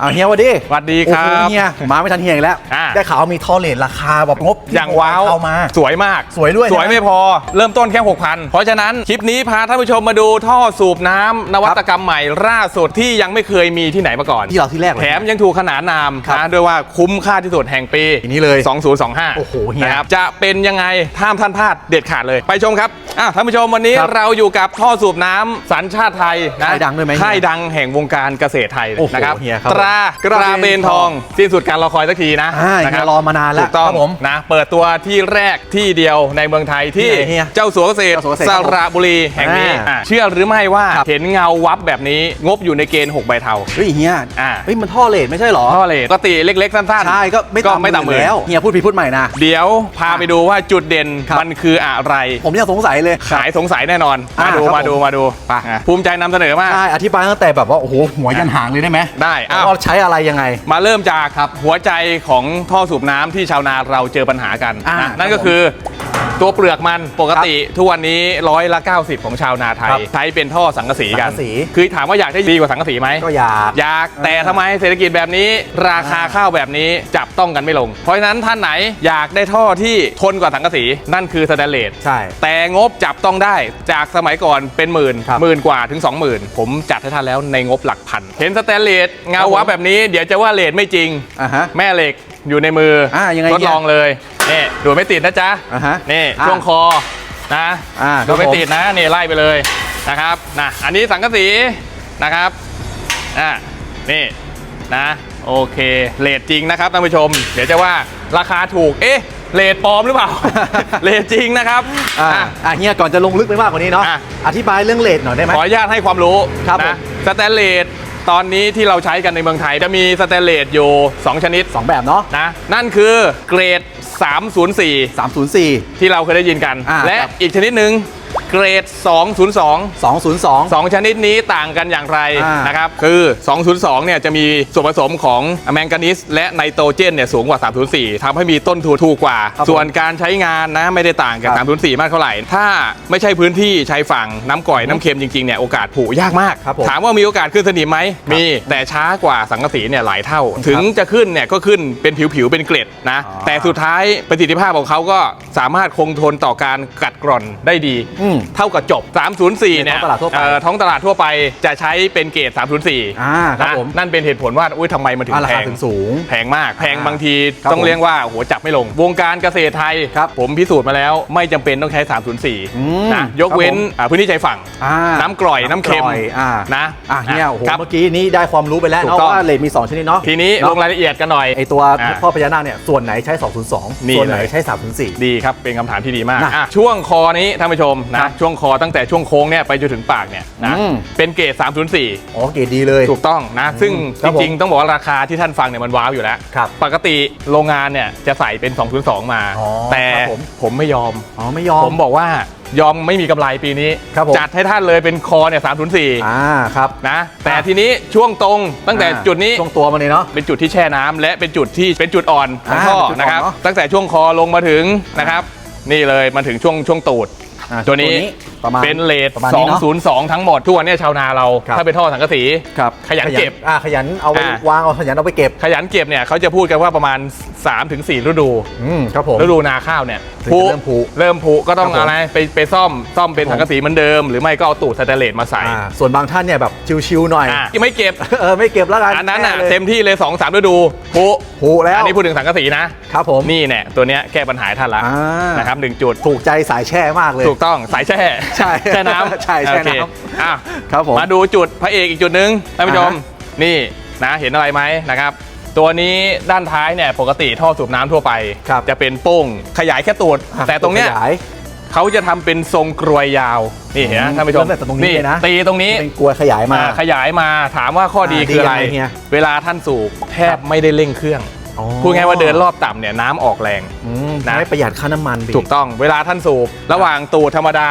เอาเฮียสวัสดีสวัสดีครับโอ้โหเฮียมาไม่ทันเฮียอีกแล้ว อ่า ได้ข่าวว่ามีท่อเลทราคาแบบงบที่อย่างว้าวเอามา สวยมากสวยด้วยนะสวยไม่พอเริ่มต้นแค่ 6,000 เพราะฉะนั้น คลิปนี้พาท่านผู้ชมมาดูท่อสูบน้ำนวัตกรรมใหม่ล่าสุดที่ยังไม่เคยมีที่ไหนมาก่อน ที่เราที่แรกเลยแถมยังถูกขนานนามครับนะด้วยว่าคุ้มค่าที่สุดแห่งปีทีนี้เลย2025โอ้โหเฮีย นะครับจะเป็นยังไงห้ามท่านพลาดเด็ดขาดเลย ไปชมครับ อะท่านผู้ชมวันนี้ครับเราอยู่กับท่อสูบน้ำสัญชาติไทยนะค่ายดังด้วยไหมเฮียค่ายดังแห่งวงการเกษตรไทยโอ้โหนะครับเฮียครับตรากระเบนทองสิ้นสุดการรอคอยสักทีนะอ่านะคเฮีรัยบรอมานานแล้วถูกต้องครับผมนะเปิดตัวที่แรกที่เดียวในเมืองไทยที่ที่ไหนเฮียเจ้าสัวเกษตรเจ้าสัวเกษตรสระบุรีแห่งนี้อ่า อะเชื่อหรือไม่ว่าครับเห็นเงาวับแบบนี้งบอยู่ในเกณฑ์6ใบเทา เฮ้ยเฮียอ่า เฮ้ยมันท่อเลทไม่ใช่เหรอท่อเลยปกติเล็กๆสั้นๆใช่ก็ไม่ก็ต่ำไม่ต่ำหมื่นแล้วเฮียพูดผิดพูดใหม่นะ เดี๋ยวพาไปดูว่าจุดเด่นครับ มันคืออะไร ผมยังสงสัยเลยหายสงสัยแน่นอนอ่ามาดูครับมาดู ผมมาดูไป อะภูมิใจนำเสนอมากใช่อธิบายตั้งแต่แบบว่าโอ้โหหัวยันหางเลยได้ไหมได้อ้าว ว่าใช้อะไรยังไง มาเริ่มจากครับหัวใจของท่อสูบน้ำที่ชาวนาเราเจอปัญหากันอ่านะนั่นครัก็บผมคือ ตัวเปลือกมันปกติทุกวันนี้ร้อยละ 90 ของชาวนาไทย ครับใช้เป็นท่อสังกะสีกัน สังกะสี คือถามว่าอยากได้ดีกว่าสังกะสีไหม ก็อยาก อยากแต่ทำไมเศรษฐกิจแบบนี้ ราคาข้าวแบบนี้จับต้องกันไม่ลง เพราะฉะนั้นท่านไหนอยากได้ท่อที่ทนกว่าสังกะสี นั่นคือสแตนเลส ใช่ แต่งบจับต้องได้จากสมัยก่อนเป็นหมื่นครับหมื่นกว่าถึง 20,000 ผมจัดให้ท่านแล้วในงบหลักพัน เห็นสแตนเลสเงาครับผมวับแบบนี้ เดี๋ยวจะว่าเลสไม่จริง อ่าฮะแม่เหล็กอยู่ในมืออายังไงทดลองเลย นี่ดูดไม่ติดนะจ๊ะอ่าฮะนี่อ่าช่วงคอนะอ่าดูดไม่ครับผม ติดนะนี่ไล่ไปเลยนะครับนะอันนี้สังกะสีนะครับอ่านี่นะโอเคเลทจริงนะครับท่านผู้ชม เดี๋ยวจะว่าราคาถูกเอ๊ะเลทปลอมหรือเปล่า เลทจริงนะครับอ่าอะ อะเฮียก่อนจะลงลึกไปมากกว่านี้เนาะอะ อธิบายเรื่องเลทหน่อยได้ไหม ขออนุญาตให้ความรู้ครับผม นะสแตนเลส ตอนนี้ที่เราใช้กันในเมืองไทยจะมีสแตนเลสอยู่ 2 ชนิดสองแบบเนาะนะนั่นคือเกรด 304 304 ที่เราเคยได้ยินกัน อ่าและครับ อีกชนิดหนึ่ง เกรด 202 202สองชนิดนี้ต่างกันอย่างไรอ่านนะครับ คือ 202 เนี่ยจะมีส่วนผสมของแมงกานีสและไนโตรเจนเนี่ยสูงกว่า 304ทำให้มีต้นทุนถูกกว่า ครับส่วนการใช้งานนะไม่ได้ต่างกับ ครับ304 มากเท่าไหร่ ถ้าไม่ใช่พื้นที่ชายฝั่งน้ำก่อยน้ำเค็มจริงๆ เนี่ยโอกาสผุยากมาก ครับผมถามว่ามีโอกาสขึ้นสนิมไหม มี แต่ช้ากว่าสังกะสีเนี่ยหลายเท่า ถึงจะขึ้นเนี่ยก็ขึ้นเป็นผิวๆ เป็นเกล็ดนะ อ๋อ แต่สุดท้ายประสิทธิภาพของเขาก็สามารถคงทนต่อการกัดกร่อนได้ดีอืมเท่ากับจบ 304เนี่ยในท้องตลาดทั่วไปเอ่อท้องตลาดทั่วไปจะใช้เป็นเกรด304อ่าครับนะผมนั่นเป็นเหตุผลว่าอุ้ยทำไมมันถึงอ่าราแพคางถึงสูง แพงมากแพงอ่าบางทีครับต้องผมเรียกว่าโหัวจับไม่ลง วงการเกษตรไทยครับผมพิสูจน์มาแล้วไม่จำเป็นต้องใช้อืม304นะยกเว้นครับผมอ่าพื้นที่ชายฝั่งอ่าน้ำกร่อยน้ำเค็มกร่อยอ่านะอะเนี่ยโอ้โหครับเมื่อกี้นี้ได้ความรู้ไปแล้วถูกเนาะต้องว่าเลทมี 2 ชนิดเนาะทีนี้เนอะลงรายละเอียดกันหน่อยไอตัวอ่าพ่อพญานาคเนี่ยส่วนไหนใช้ 202นี่ส่วนไหนเลยใช้ 304 ดีครับ เป็นคำถามที่ดีมากนะอะช่วงคอนี้ท่านผู้ชมครันะบช่วงคอตั้งแต่ช่วงโค้งเนี่ยไปจนถึงปากเนี่ยนะอืม เป็นเกรด304 อ๋อเกรดดีเลย ถูกต้องนะ ซึ่งครัจบผมริงๆ ต้องบอกว่าราคาที่ท่านฟังเนี่ยมันว้าวอยู่แล้ว ครับปกติโรงงานเนี่ยจะใส่เป็น 202 มา อ๋อแต่ครับผม ผมไม่ยอม อ๋อไม่ยอมผมบอกว่ายอมไม่มีกำไรปีนี้ ครับผม จัดให้ท่านเลยเป็นคอเนี่ย304อ่าครับ นะแต่ทีนี้ช่วงตรงตั้งแต่อ่าจุดนี้ ช่วงตัวมันเลยเนาะ เป็นจุดที่แช่น้ำและเป็นจุดที่เป็นจุดอ่อนของอ่าท่อเป็นจุดอ่อนนะครับ เนอะตั้งแต่ช่วงคอลงมาถึงนะครับ นี่เลยมาถึงช่วงช่วงตูด อ่าตัวนี้ประมาณเป็นเลทประมาณนี้เนอะ202 ทั้งหมด ทุกวันเนี้ชาวนาเรา ครับ ถ้าเป็นท่อสังกะสี ครับขยันเก็บอ่าขยันเอาไปอ่า วางเอาขยันเอาไปเก็บขยันเก็บเนี่ยเขาจะพูดกันว่าประมาณ 3-4 ฤดู อืมครับผม ฤดูนาข้าวเนี่ยถึงจะเริ่มผุเริ่มผุก็ต้องครับผมอะไรไปไปซ่อมซ่อมเป็นครับผม สังกะสีเหมือนเดิม หรือไม่ก็เอาตูดสแตนเลสมาใส่อ่าส่วนบางท่านเนี่ยแบบชิวๆหน่อย อะไม่เก็บ เออไม่เก็บแล้วกันอันนั้นอะแลยเต็มที่เลย 2-3ฤดูผุผูแล้วอันนี้พูดถึงสังกะสีนะครับผม นี่เนี่ยตัวเนี้ยแก้ปัญหาให้ท่านละอ่านะครับหนึ่งจุดถูกใจสายแช่มากเลย ถูกต้องสายแช่ใช่แช่น้ำใช่แช่น้ำโอเคอะครับผม มาดูจุดพระเอกอีกจุดหนึ่งท่านผู้ชม อ่าฮะนี่นะเห็นอะไรไหมนะครับ ตัวนี้ด้านท้ายเนี่ยปกติท่อสูบน้ำทั่วไป ครับจะเป็นโป้งขยายแค่ตูดอะแต่ตรงเนี้ยขยาย เขาจะทำเป็นทรงกรวยยาว นี่เห็นไหมอืมท่านผู้ชมเริ่มแต่ตรงนี้เลยนะ ตีตรงนี้เป็นกลวยขยายมา อ่าขยายมาถามว่าข้อดีอ่าคืออะไร ดียังไงเฮีย เวลาท่านสูบแทบไม่ได้เร่งเครื่อง อ๋อพูดง่ายว่าเดินรอบต่ำเนี่ยน้ำออกแรง อืมนะ ทำให้ประหยัดค่าน้ำมันไปถูกต้องเวลาท่านสูบ ระหว่างตูดธรรมดา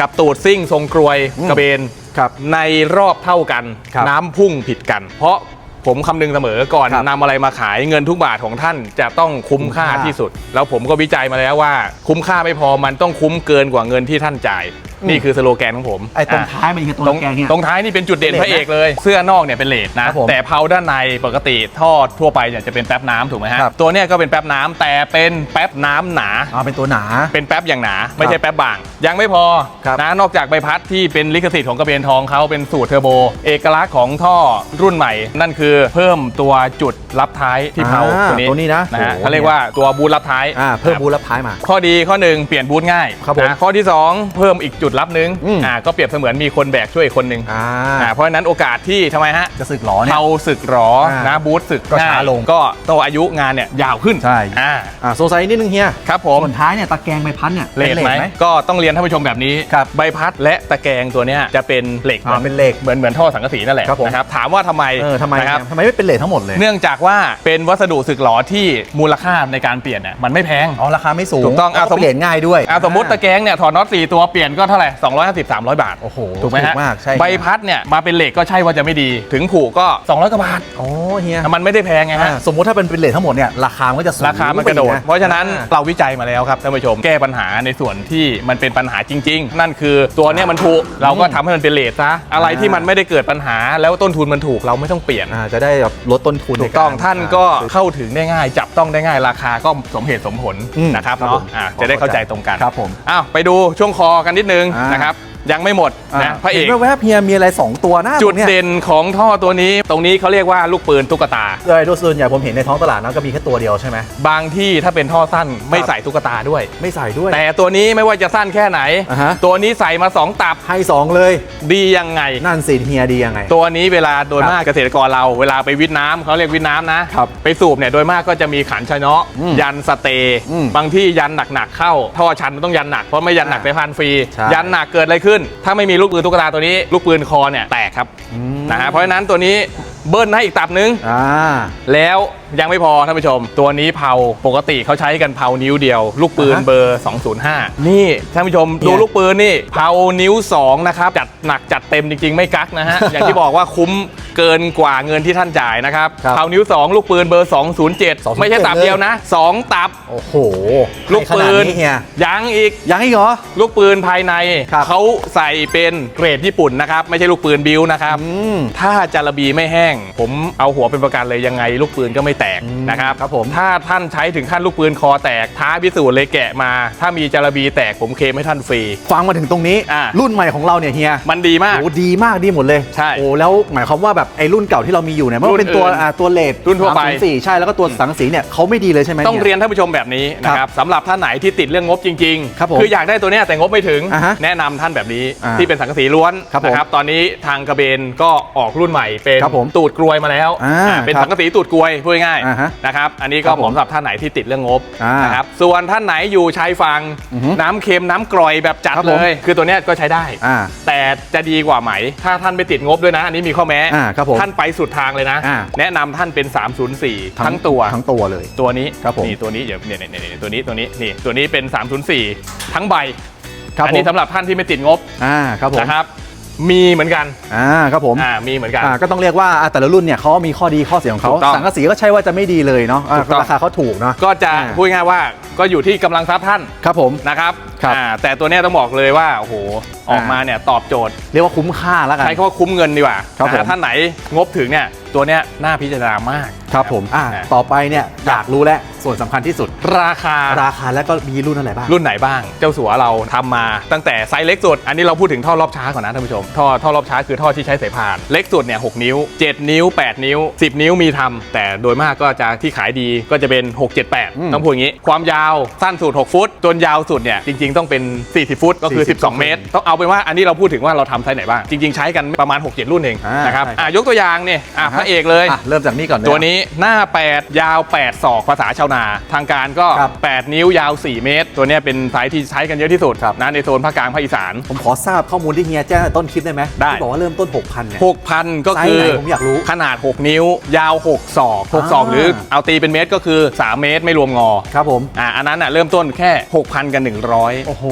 กับตูดซิ่งทรงกรวยอืมกระเบนครับในรอบเท่ากันครับน้ำพุ่งผิดกัน เพราะผมคำนึงเสมอก่อนครับนำอะไรมาขายเงินทุกบาทของท่านจะต้องคุ้มค่าคุ้มค่าที่สุด แล้วผมก็วิจัยมาแล้วว่า คุ้มค่าไม่พอมันต้องคุ้มเกินกว่าเงินที่ท่านจ่ายอืม นี่คือสโลแกนของผมไอ้ตรงอะท้ายมันคือตัวตรงแกงเนี่ยตรงท้ายนี่เป็นจุดเด่นเลสพระเอกเลย เสื้อนอกเนี่ยเป็นเลดนะครับผมแต่เพาด้านในปกติท่อทั่วไปเนี่ยจะเป็นแป๊บน้ำถูกไหมฮะครับตัวเนี้ยก็เป็นแป๊บน้ำแต่เป็นแป๊บน้ำหนาอ่าเป็นตัวหนา เป็นแป๊บอย่างหนา ไม่ใช่แป๊บบาง ยังไม่พอครับนะนอกจากใบพัดที่เป็นลิขสิทธิ์ของกระเบนทองเขาเป็นสูตรเทอร์โบ เอกลักษณ์ของท่อรุ่นใหม่ นั่นคือเพิ่มตัวจุดรับท้ายที่เพาอ่าตัวนี้ตัวนี้นะนะฮะโอ้โหเขาเรียกว่าตัวบูทรับท้ายอ่าเพิ่มบูทรับท้ายมา ข้อดีข้อหนึ่งเปลี่ยนบูทง่ายครับผมนะข้อที่ 2 เพิ่มอีกจุดรับหนึงอืม อ่าก็เปรียบเสมือนมีคนแบกช่วยอีกคนหนึ่งอ่า อ่าเพราะฉะนั้นโอกาสที่ทำไมฮะจะสึกหรอเนี่ยเทาสึกหรออ่านนะบูทสึกก็ช้าง่ยลงก็ตัวอายุงานเนี่ยยาวขึ้นใช่ อ่าอ่าสงสัยนิดนึงเฮีย ครับผม ส่วนท้ายเนี่ยตะแกรงใบพัดเนี่ยเลทไหมก็ต้องเรียนท่านผู้ชมแบบนี้ ครับใบพัดและตะแกรงตัวเนี้ยจะเป็นเหล็กอ่าเป็นเหล็กเหมือนเหมือนท่อสังกะสีนั่นแหละครับผม นะครับถามว่าทำไมเออทำไมนะครับเนี่ยทำไมไม่เป็นเลททั้งหมดเลยเนื่องจากว่าเป็นวัสดุสึกหรอที่มูลค่าในการเปลี่ยนเนี่ยมันไม่แพง อ๋อราคาไม่สูงถูกต้องอะแล้วสมมุติเปลี่ยนง่ายด้วย อะสมมติตะแกรงเนี่ยถอดน็อต4ตัวเปลี่ยนก็เท่าไหร่250 300 บาท โอ้โห ถูกไหมฮะมากใช่ใบพัดเนี่ยมาเป็นเหล็กก็ใช่ว่าจะไม่ดี ถึงผูกก็ 200กว่าบาทอ๋อเฮียมันไม่ได้แพงไงอ่าฮะสมมุติถ้าเป็นเป็นเลททั้งหมดเนี่ยราคามันก็จะสูงราคามันกระโดด ไปอีเพราะฉะนั้นอ่เราวิจัยมาแล้วครับท่านผู้ชมแก้ปัญหาในส่วนที่มันเป็นปัญหาจริง ๆ นั่นคือตัวเนี้ยมันถูกเราก็ทำให้มันเป็นเลทซะอะไรที่มันไม่ได้เกิดปัญหาแล้วต้นทุนมันถูกเราไม่ต้องเปลี่ยน อ่าจะได้แบบลดต้นทุนถูกต้องใรท่านก็เข้าถึงได้ง่าย จับต้องได้ง่ายราคาก็สมเหตุสมผลอืมนะครับครับเนาะผมอะจะได้เข้าใจตรงกันครับผม อ้าวไปดูช่วงคอกันนิดนึงอ่าน นะครับ ยังไม่หมดนะพระเอกห็นแวบๆเฮียมีอะไร 2 ตัวหน้าจุดตรงยเด่นของท่อตัวนี้ ตรงนี้เขาเรียกว่าลูกปืนตุ๊กตาเลยโดยส่วนใหญ่ผมเห็นในท้องตลาดนะก็มีแค่ตัวเดียวใช่ไหมบางที่ถ้าเป็นท่อสั้นไม่ใส่ตุ๊กตาด้วย ไม่ใส่ด้วย แต่ตัวนี้ไม่ว่าจะสั้นแค่ไหนอ่าฮะตัวนี้ใส่มา 2 ตับให้สองเลย ดียังไง นั่นสิเฮียดียังไง ตัวนี้เวลาโดยครับมากเกษตรกรเราเวลาไปวิทน้ำเขาเรียกวิทน้ำนะครับไปสูบเนี่ยโดยมากก็จะมีขันชะเนาะอืมยันสเตย์อืมบางที่ยันหนักๆเข้า ท่อชันมันต้องยันหนักเพราะไม่ยันหนักอ่าไปพันฟรีใช่ยันหนักเกิดอะไรขึ้นถ้าไม่มีลูกปืนตุ๊กตาตัวนี้ ลูกปืนคอเนี่ยแตกครับอืมนะฮะเพราะฉะนั้นตัวนี้เบิ้ลให้อีกตับนึงอ่าแล้วยังไม่พอท่านผู้ชม ตัวนี้เผาปกติเขาใช้กันเผานิ้วเดียว ลูกปืนอ่าฮะเบอร์ 205 นี่ท่านผู้ชมดูเนี่ยลูกปืนนี่เผานิ้ว 2 นะครับ จัดหนักจัดเต็มจริง ๆ ไม่กักนะฮะ อย่างที่บอกว่าคุ้มเกินกว่าเงินที่ท่านจ่ายนะครับครับเผานิ้ว 2 ลูกปืนเบอร์ 207 ไม่ใช่ตับเลย เดียวนะ 2 ตับ โอ้โหลูกให้ขปืนาดนนี้เฮียยังอีก ยังอีกเหรอ ลูกปืนภายในครับเขาใส่เป็นเกรดญี่ปุ่นนะครับ ไม่ใช่ลูกปืนบิวนะครับ อืมถ้าจารบีไม่แห้ง ผมเอาหัวเป็นประกันเลยยังไง ลูกปืนก็ไม่แตกอืมนะครับครับผมถ้าท่านใช้ถึงขั้นลูกปืนคอแตกท้าพิสูจน์เลยแกะมา ถ้ามีจารบีแตกผมเคลมให้ท่านฟรี ฟังมาถึงตรงนี้ อ่า รุ่นใหม่ของเราเนี่ยเฮียมันดีมาก โอ้ดีมากดีหมดเลยใช่โอ้แล้วหมายความว่าแบบไอ้รุ่นเก่าที่เรามีอยู่เนี่ยไม่ว่าเป็นตัวรุ่นอื่นอ่าตัวเลดรุ่นทั่วไป สี่ใช่แล้วก็ตัวสังกะสีเนี่ยเขาไม่ดีเลยใช่ไหม ต้องนี่เรียนท่านผู้ชมแบบนี้นะครับสำหรับท่านไหนที่ติดเรื่องงบจริงครับผมคืออยากได้ตัวเนี้ยแต่งบไม่ถึง อ่าฮะแนะนำท่านแบบนี้อ่าที่เป็นสังกะสีล้วนครับผมนะครับตอนนี้ทางกระเบนก็ออกรุ่นใหม่เป็นครับผมตูดกรวยมาแล้วอ่าอ่าเป็นครับสังกะสีตูดกรวยพูดง่ายอ่าฮะๆนะครับอันนี้คก็รับเหผมมาะสำหรับท่านไหนที่ติดเรื่องงบอ่านนะครับส่วนท่านไหนอยู่ชายฝั่งอือฮึน้ำเค็มน้ำกร่อยแบบจัดครับเลผมยคือตัวเนี้ยก็ใช้ได้ อ่า แต่จะดีกว่าไหม ถ้าท่านไปติดงบด้วยนะ อันนี้มีข้อแม้อ่าครับผมท่านไปสุดทางเลยนะ อ่า แนะนำท่านเป็น 304 ทั้งตัว ทั้งตัวเลย ตัวนี้ครับผม นี่ตัวนี้เดี๋ยวเนี่ยเนี่ยเนี่ยตัวนี้ตัวนี้นี่ตัวนี้เป็น 304 ทั้งใบครับอัผนี้มสำหรับท่านที่ไม่ติดงบอ่าครับผม นะครับ มีเหมือนกันอ่าครับผมอ่ามีเหมือนกันอ่าก็ต้องเรียกว่าอ่าแต่ละรุ่นเนี่ยเขามีข้อดีข้อเสียของเขาถูกต้องสังกะสีก็ใช่ว่าจะไม่ดีเลยเนาะอ่าถูกต้องราคาเขาถูกเนาะก็จะอ่าพูดง่ายๆว่าก็อยู่ที่กำลังทรัพย์ท่านครับผมนะครับ ครับ อ่าแต่ตัวเนี้ยต้องบอกเลยว่าโอ้โหออกมาเนี่ยตอบโจทย์ เรียกว่าคุ้มค่าแล้วกัน ใช้คำว่าคุ้มเงินดีกว่าครับนะผมฮะท่านไหนงบถึงเนี่ยตัวเนี้ยน่าพิจารณามากครับผมอ่าอ่าต่อไปเนี่ยอยากรู้แล้วส่วนสำคัญที่สุด ราคา ราคาแล้วก็มีรุ่นอะไรบ้างรุ่นไหนบ้าง เจ้าสัวเราทำมาตั้งแต่ไซส์เล็กสุด อันนี้เราพูดถึงท่อรอบช้าก่อนนะท่านผู้ชม ท่อท่อรอบช้าคือท่อที่ใช้สายพาน เล็กสุดเนี่ย6นิ้ว 7 นิ้ว 8 นิ้ว 10 นิ้วมีทำแต่โดยมากก็จะที่ขายดีก็จะเป็น 6 7อืม8ต้องพูดอย่างนี้ ความยาวสั้นสุด 6 ฟุต จนยาวสุดเนี่ยจริงๆต้องเป็น 40 ฟุตก็คือ40 12 เมตร ต้องเอาเป็นว่าอันนี้เราพูดถึงว่าเราทำไซส์ไหนบ้าง จริง ๆ ใช้กันประมาณ 6 7 รุ่นเองอ่านนะครับใช่ครับ อะยกตัวอย่างเนี่ยอะพระเอกเลย อะเริ่มจากนี่ก่อนเลย ตัวนี้หน้า 8 ยาว 8 ศอกภาษาชาวนา ทางการก็ ครับ8 นิ้วยาว 4 เมตร ตัวเนี้ยเป็นสายที่ใช้กันเยอะที่สุดครับ นะในโซนภาคกลางภาคอีสาน ผมขอทราบข้อมูลที่เฮียแจ้งตั้งแต่ต้นคลิปได้ไหมได้ ที่บอกว่าเริ่มต้น 6,000เนี่ย 6,000 ก็ไซส์คือไหนผมอยากรู้ขนาด 6 นิ้วยาว 6 ศอก 6 ศอกอ่า หรือเอาตีเป็นเมตรก็คือ 3 เมตรไม่รวมงอครับผม อ่าอันนั้นอะเริ่มต้นแค่ 6,000 กับ500โอ้โห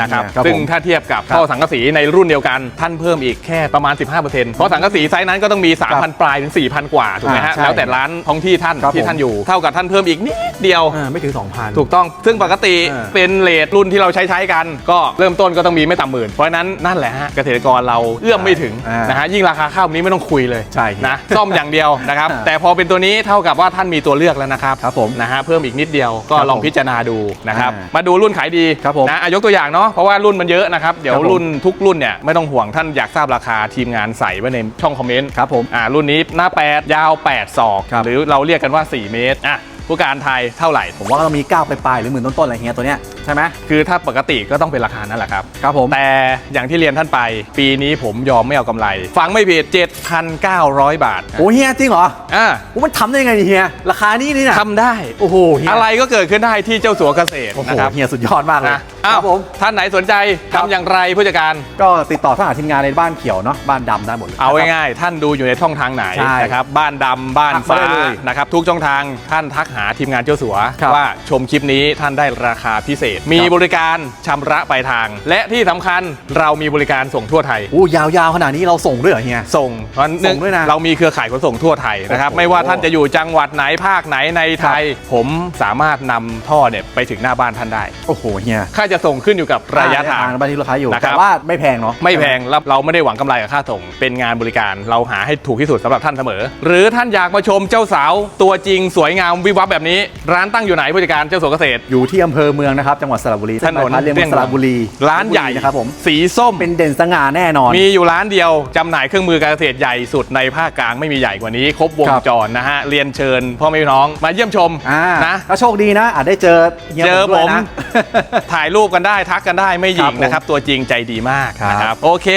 นะครับเฮียซึ่งผมถ้าเทียบกับครับท่อสังกะสีในรุ่นเดียวกันท่านเพิ่มอีกแค่ประมาณ 15%เพราะสังกะสีไซส์นั้นก็ต้องมี 3,000 ปลายถึง 4,000 กว่าถูกไหมฮะอ่าใช่แล้วแต่ร้านท้องที่ท่านครับที่ผมท่านอยู่เท่ากับท่านเพิ่มอีกนิดเดียวอ่าไม่ถึง 2,000 ถูกต้องซึ่งปกติอ่าเป็นเลทรุ่นที่เราใช้ใช้กัน ก็เริ่มต้นก็ต้องมีไม่ต่ำหมื่นเพราะฉะนั้นนั่นแหละฮะเกษตรกรเราเอื้อมไม่ถึงอ่านนะฮะยิ่งราคาข้าวนี้ไม่ต้องคุยเลยใช่นะซ่อมอย่างเดียวนะครับอ่าแต่พอเป็นตัวนี้เท่ากับว่าท่านมีตัวเลือกแล้วนะครับครับผมนะฮะเพิ่มอีกนิดเดียวก็ครับลองพิจารณาดูนะครับอ่ามาดูรุ่นขายดีครับผมนะอะยกตัวอย่างเนาะเพราะว่ารุ่นมันเยอะนะครับ เดี๋ยวครับผม รุ่นทุกรุ่นเนี่ยไม่ต้องห่วงท่านอยากทราบราคาทีมงานใส่ไว้ในช่องคอมเมนต์ครับผม อ่ารุ่นนี้หน้า 8 ยาว 8 ศอก ครับ หรือเราเรียกกันว่า 4 เมตรอะ ผู้การไทยเท่าไหร่ ผมว่าก็ต้องมี9ปลายๆหรือหมื่นต้นๆอะไรเฮียตัวเนี้ยใช่ไหมคือถ้าปกติก็ต้องเป็นราคานั้นแหละครับ ครับผม แต่อย่างที่เรียนท่านไป ปีนี้ผมยอมไม่เอากำไร ฟังไม่ผิด 7,900 บาทโอ้เฮียจริงเหรออ่าโอ้มันทำได้ยังไงเนี่ยเฮียราคานี้นี่นะทำได้ โอ้โหเฮียอะไรก็เกิดขึ้นได้ที่เจ้าสัวเกษตรโอ้โหนะครับเฮียสุดยอดมากเลยนะคอ้ารัวบผม ท่านไหนสนใจครับทำอย่างไรผู้จัดการ ก็ติดต่อท่านหาทีมงานในบ้านเขียวเนาะบ้านดำได้หมดเลยเอานะครับ ง่ายๆท่านดูอยู่ในช่องทางไหนใช่นะครับ บ้านดำบ้านทักมาฟ้าได้เลยนะครับ ทุกช่องทางท่านทักหาทีมงานเจ้าสัวครับว่าชมคลิปนี้ท่านได้ราคาพิเศษ มีครับบริการชำระปลายทาง และที่สำคัญเรามีบริการส่งทั่วไทยโอ้ยาวๆขนาดนี้เราส่งด้วยเหรอเฮียส่งเพราะส่งด้วยนะเรามีเครือข่ายขนส่งทั่วไทยนะครับโอ้โหไม่ว่าท่านจะอยู่จังหวัดไหนภาคไหนในไทย ผมสามารถนำท่อเนี่ยไปถึงหน้าบ้านท่านได้โอ้โหเฮียค่าจะส่งขึ้นอยู่กับระยะทางบ้านที่ลูกค้าอยู่นะครับแต่ว่าไม่แพงเนาะไม่แพงแล้วเราไม่ได้หวังกำไรกับค่าส่ง เป็นงานบริการเราหาให้ถูกที่สุดสำหรับท่านเสมอ หรือท่านอยากมาชมเจ้าสาวตัวจริงสวยงามวิบวับแบบนี้ร้านตั้งอยู่ไหนผู้จัดการเจ้าสัวเกษตร อยู่ที่อำเภอเมืองนะครับจังหวัดสระบุรีถนนเรียงเลี่ยงสระบุรีร้านใหญ่นะครับผมสีส้มเป็นเด่นสง่าแน่นอน มีอยู่ร้านเดียวจำหน่ายเครื่องมือการเกษตรใหญ่สุดในภาคกลางไม่มีใหญ่กว่านี้ ครบวงครับจรนะฮะเรียนเชิญพ่อแม่พี่น้องมาเยี่ยมชมอ่านะก็โชคดีนะ อาจได้เจอฮียเจอด้วยผมนะถ่ายรูปกันได้ทักกันได้ไม่หยิงครับผมนะครับตัวจริงใจดีมากครับนะครับโอเค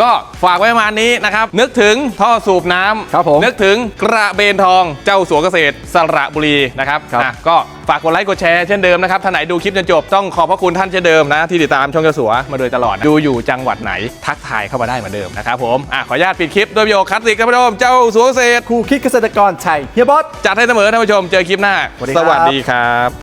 ก็ฝากไว้ประมาณนี้นะครับ นึกถึงท่อสูบน้ำครับผมนึกถึงกระเบนทองเจ้าสัวเกษตรสระบุรีนะครับครับ อะก็ฝากกดไลค์กดแชร์เช่นเดิมนะครับท่านไหนดูคลิปจนจบต้องขอบพระคุณท่านเช่นเดิมนะที่ติดตามช่องเจ้าสัวมาโดยตลอดนะดูอยู่จังหวัดไหนทักทายเข้ามาได้เหมือนเดิมนะครับผมอะขออนุญาตปิดคลิปด้วยวิดีโอคลาสสิกท่านผู้ชมเจ้าสัวเกษตร ครูคิดเกษตรกรชัยเฮียบอส จัดให้เสมอท่านผู้ชมเจอคลิปหน้า สวัสดีครับดีครับ